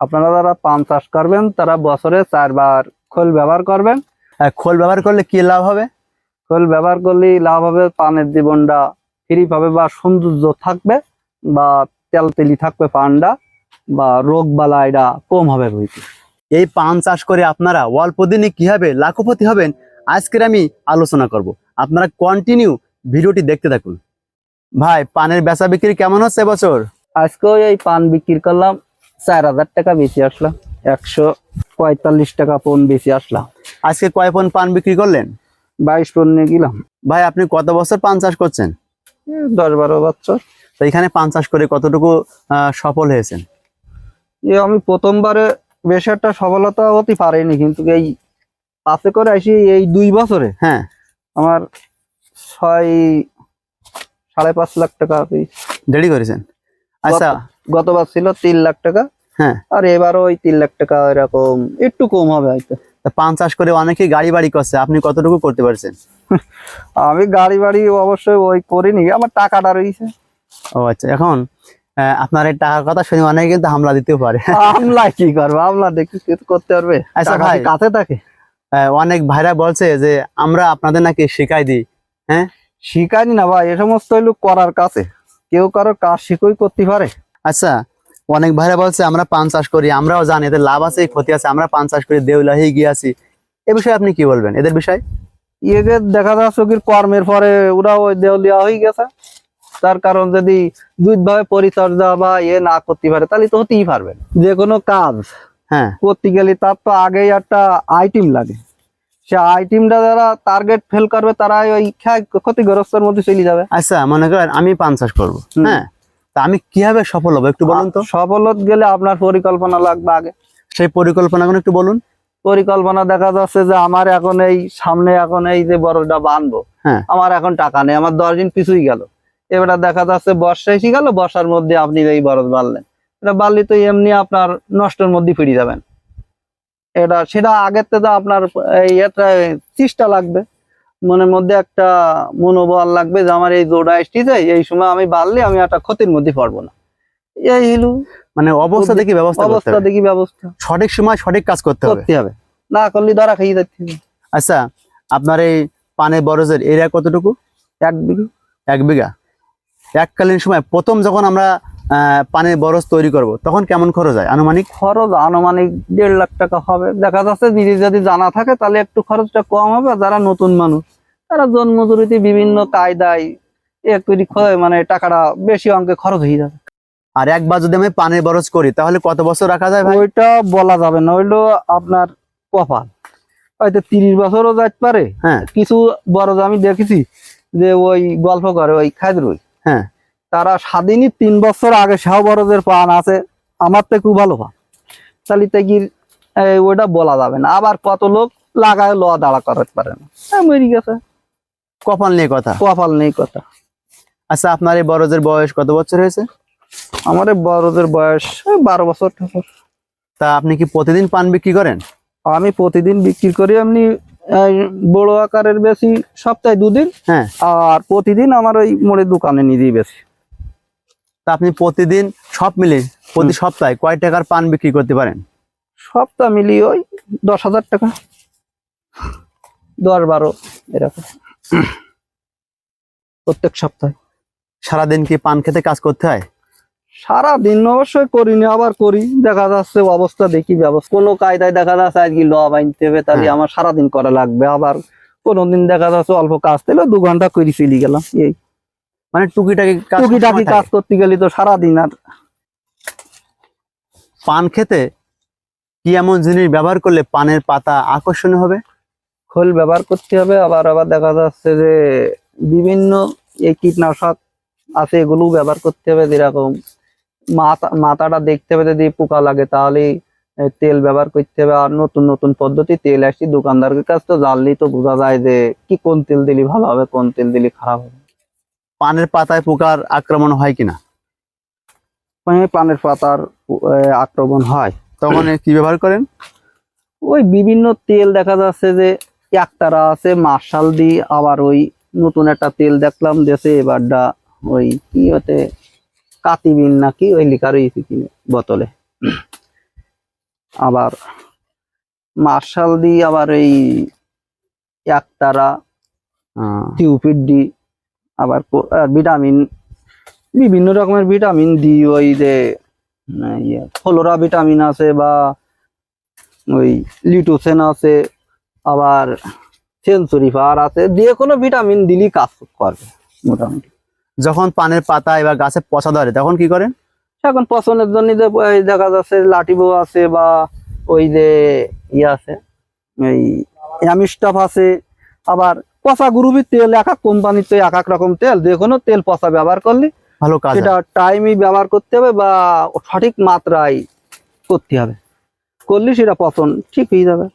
আপনারা যারা পান চাষ করবেন তারা বছরে চারবার খোল ব্যবহার করবেন। আহ, খোল ব্যবহার করলে কি লাভ হবে? খোল ব্যবহার করলেই লাভ হবে পানের জীবনটা ফ্রি পাবে বা সৌন্দর্য থাকবে বা তেল তেলি থাকবে পানটা বা রোগ বালাইটা কম হবে বুঝতে এই পান চাষ করে আপনারা অল্প দিনে কীভাবে লাখপতি হবেন আজকের আমি আলোচনা করব। আপনারা কন্টিনিউ ভিডিওটি দেখতে থাকুন। ভাই পানের বেচা বিক্রি কেমন হচ্ছে এবছর? আজকেও এই পান বিক্রি করলাম। চার হাজার টাকা বেশি আসলাম একশো পঁয়তাল্লিশ টাকা পন বেশি আসলাম আজকে কয় পন পান বিক্রি করলেন? বাইশ পন নিয়ে গেলাম। ভাই আপনি কত বছর পান চাষ করছেন? দশ বারো বছর। তো এখানে পান চাষ করে কতটুকু সফল হয়েছেন? এ আমি প্রথমবারে বেশ একটা সফলতা হতে পারিনি কিন্তু এই পাশে করে আসি এই দুই বছরে। হ্যাঁ। আমার ছয় সাড়ে পাঁচ লাখ টাকা। দেরি করেছেন। আচ্ছা গতবার ছিল তিন লাখ টাকা। হ্যাঁ। আর এবারও ওই তিন লাখ টাকা এরকম একটু কম হবে হয়তো। পান চাষ করে অনেকেই গাড়ি বাড়ি করছে আপনি কতটুকু করতে পারছেন? আমি গাড়ি বাড়ি অবশ্যই ওই করিনি আমার টাকাটা রয়েছে। ও আচ্ছা এখন আপনার এই টাকার কথা শুনে অনেকে কিন্তু হামলা দিতেও পারে। আমলা কি করব? আমলা দেখি করতে পারবে? আচ্ছা ভাই। কাছে থাকে? অনেক ভাইরা বলছে যে আমরা আপনাদের নাকি শিখাই দিই। হ্যাঁ? শিখাইনি না ভাই এ সমস্ত হইল করার কাছে। কেউ কারও কাজ শিখই করতে পারে। আচ্ছা অনেক ভাইরা বলছে আমরা পান চাষ করি আমরাও জানি এদের লাভ আছে ক্ষতি আছে আমরা পান চাষ করি দেউলা হয়ে গিয়ে আছি। এ বিষয়ে আপনি কি বলবেন? এদের বিষয়? এদের দেখা যাচ্ছে কি কর্মের পরে ওরা ওই দেউলিয়া হয়ে গেছে। তার কারণ যদি দুইভাবে পরিচর্যা বা এ না করতে পারে তাহলে তো হতেই পারবে। যে কোনো কাজ হ্যাঁ। করতে গেলে তার তো আগেই একটা আইটেম লাগে। সে আইটেমটা যারা টার্গেট ফেল করবে তারা ওই ক্ষতিগ্রস্তের মধ্যে চলে যাবে। আচ্ছা মনে করেন আমি পান চাষ করব। হ্যাঁ? তা আমি কীভাবে সফল হব একটু বলুন তো? সফল হতে গেলে আপনার পরিকল্পনা লাগবে আগে। সেই পরিকল্পনাগুলো একটু বলুন। পরিকল্পনা দেখা যাচ্ছে যে আমার এখন এই সামনে এখন এই যে বড়টা বানবো হ্যাঁ। আমার এখন টাকা নেই আমার দশ দিন পিছুই গেল। এবার দেখা যাচ্ছে বর্ষা এসে গেল বর্ষার মধ্যে আপনি এই বরফ বাড়লেন এটা বাড়লে তো এমনি আপনার নষ্টের মধ্যে ফিরে যাবেন। এটা সেটা আগের থেকে আপনার এই চেষ্টা লাগবে। মনের মধ্যে একটা মনোবল লাগবে যে আমার এই জোড়া এসেছে এই সময় আমি বাড়লে আমি একটা ক্ষতির মধ্যে পড়ব না। এই হিলু মানে অবস্থা দেখি ব্যবস্থা অবস্থা দেখি ব্যবস্থা। সঠিক সময় সঠিক কাজ করতে হবে। করতে হবে। না করলে ধরা খাইয়ে যাচ্ছে। আচ্ছা আপনার এই পানে বরজের এরিয়া কতটুকু? এক বিঘা। এক বিঘা। এককালীন সময় প্রথম যখন আমরা পানের বরজ তৈরি করব। তখন কেমন খরচ হয়? আনুমানিক? খরচ আনুমানিক দেড় লাখ টাকা হবে। দেখা যাচ্ছে যদি যদি জানা থাকে তাহলে একটু খরচটা কম হবে। যারা নতুন মানুষ তারা জন্মজুরিতে বিভিন্ন কায়দায় মানে টাকাটা বেশি অঙ্কে খরচ হয়ে যাবে। আর একবার যদি আমি পানের বরজ করি তাহলে কত বছর রাখা যায় ওইটা বলা যাবে না। ওইলো আপনার কপাল। হয়তো তিরিশ বছরও যাইতে পারে। হ্যাঁ। কিছু বরজ আমি দেখেছি যে ওই গল্প করে ওই খাইদরুই হ্যাঁ। তারা স্বাধীনই তিন বছর আগে শাহ বরজের পান আছে। আমার তো খুব ভালো পান। তাহলে কি ওইটা বলা যাবে না। আবার কত লোক লাগায় লোয়া দাঁড়া করতে পারে না। মরে গেছে। কপাল নিয়ে কথা। কপাল নেই কথা। আচ্ছা আপনার এই বরজের বয়স কত বছর হয়েছে? আমার এই বড়দের বয়স বারো বছর। তা আপনি কি প্রতিদিন পান বিক্রি করেন? আমি প্রতিদিন বিক্রি করি এমনি বড় আকারের বেশি সপ্তাহে দুদিন। হ্যাঁ। আর প্রতিদিন আমার ওই মোড়ের দোকানে নিজেই বেশি। তা আপনি প্রতিদিন সব মিলে প্রতি সপ্তাহে কয় টাকার পান বিক্রি করতে পারেন? সপ্তাহ মিলিয়ে ওই দশ হাজার টাকা। দশ বারো এরকম। প্রত্যেক সপ্তাহে। সারাদিন কি পান খেতে কাজ করতে হয়? সারাদিন অবশ্যই করিনি আবার করি। দেখা যাচ্ছে অবস্থা দেখি ব্যবস্থা। কোনো কায়দায় দেখা যাচ্ছে আজকে ল বাইনতে হবে তাহলে হ্যাঁ। আমার সারাদিন করা লাগবে। আবার কোনোদিন দেখা যাচ্ছে অল্প কাজ পেলে দু ঘণ্টা করে চলে গেলাম এই। মানে টুকিটাকি টুকিটাকি কাজ করতে গেলে তো সারাদিন আর। পান খেতে কি এমন জিনিস ব্যবহার করলে পানের পাতা আকর্ষণীয় হবে? খোল ব্যবহার করতে হবে আবার আবার দেখা যাচ্ছে যে বিভিন্ন এই কীটনাশক আছে এগুলো ব্যবহার করতে হবে যেরকম মাথা মাথাটা দেখতে হবে যদি পোকা লাগে তাহলে তেল ব্যবহার করতে হবে আর নতুন নতুন পদ্ধতি তেল আসছে দোকানদারের কাছ তো জানলেই তো বোঝা যায় যে কি কোন তেল দিলে ভালো হবে কোন তেল দিলে খারাপ হবে। পানের পাতায় পোকার আক্রমণ হয় কিনা? পানের পাতার আক্রমণ হয়। তখন কি ব্যবহার করেন? ওই বিভিন্ন তেল দেখা যাচ্ছে যে একতারা আছে মার্শাল দি আবার ওই নতুন একটা তেল দেখলাম দেশে এবারটা ওই কি হতে কাতিবিন নাকি ওই লিখা রয়েছে কি বোতলে। আবার মার্শাল দি আবার এই একতারা টিউপিড ডি আবার ভিটামিন বিভিন্ন রকমের ভিটামিন দি ওই যে আহ, ইয়ে, ফ্লোরা ভিটামিন আছে বা ওই লিটোসেন আছে আবার সেন্সুরি ফার আছে যে কোনো ভিটামিন দিলেই কাজ করবে মোটামুটি। যখন পানের পাতা এবার গাছে পচা ধরে তখন কি করেন? এখন পছন্দের জন্য যে দেখা যাচ্ছে লাটিবো আছে বা ওই যে ইয়ে আছে এই অ্যামিস্টাফ আছে আবার পচা গ্রুপের তেল এক এক কোম্পানির তো এক এক রকম তেল যে কোনো তেল পচা ব্যবহার করলে ভালো কাজ। সেটা টাইমই ব্যবহার করতে হবে বা সঠিক মাত্রায় করতে হবে করলে সেটা পচন ঠিক হয়ে যাবে